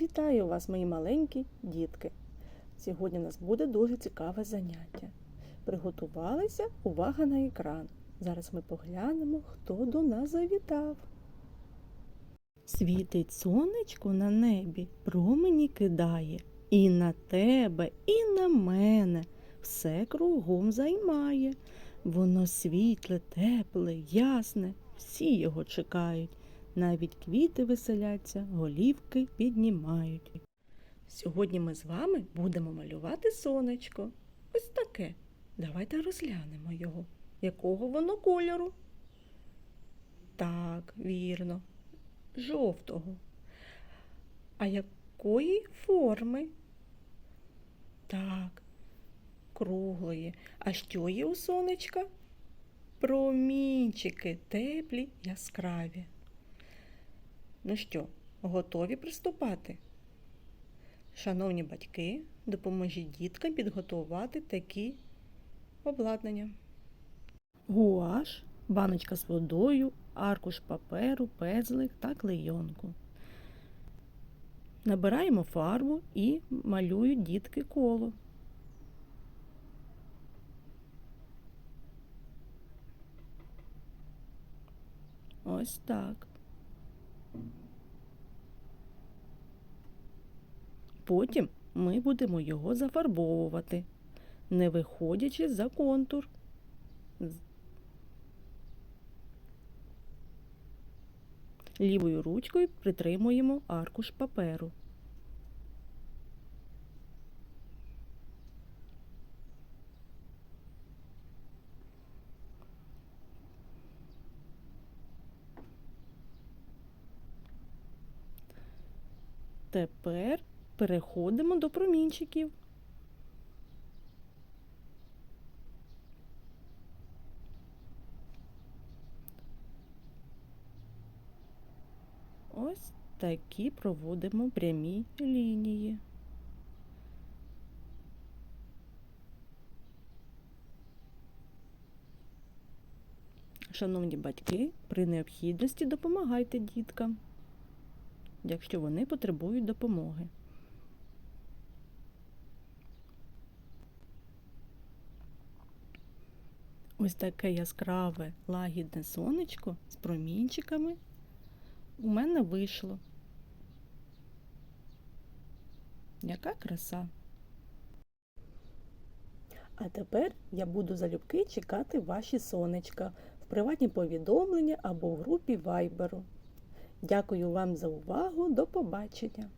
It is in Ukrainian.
Вітаю вас, мої маленькі дітки! Сьогодні у нас буде дуже цікаве заняття. Приготувалися увага на екран. Зараз ми поглянемо, хто до нас завітав. Світить сонечко на небі, промені кидає. І на тебе, і на мене все кругом займає. Воно світле, тепле, ясне, всі його чекають. Навіть квіти веселяться, голівки піднімають. Сьогодні ми з вами будемо малювати сонечко. Ось таке. Давайте розглянемо його. Якого воно кольору? Так, вірно, жовтого. А якої форми? Так, круглої. А що є у сонечка? Промінчики теплі, яскраві. Ну що, готові приступати? Шановні батьки, допоможіть діткам підготувати такі обладнання. Гуаш, баночка з водою, аркуш паперу, пезлик та клейонку. Набираємо фарбу і малюють дітки коло. Ось так. Потім ми будемо його зафарбовувати, не виходячи за контур. Лівою ручкою притримуємо аркуш паперу. Тепер переходимо до промінчиків. Ось такі проводимо прямі лінії. Шановні батьки, при необхідності допомагайте діткам, якщо вони потребують допомоги. Ось таке яскраве лагідне сонечко з промінчиками у мене вийшло. Яка краса. А тепер я буду залюбки чекати ваші сонечка в приватні повідомлення або в групі Вайберу. Дякую вам за увагу. До побачення!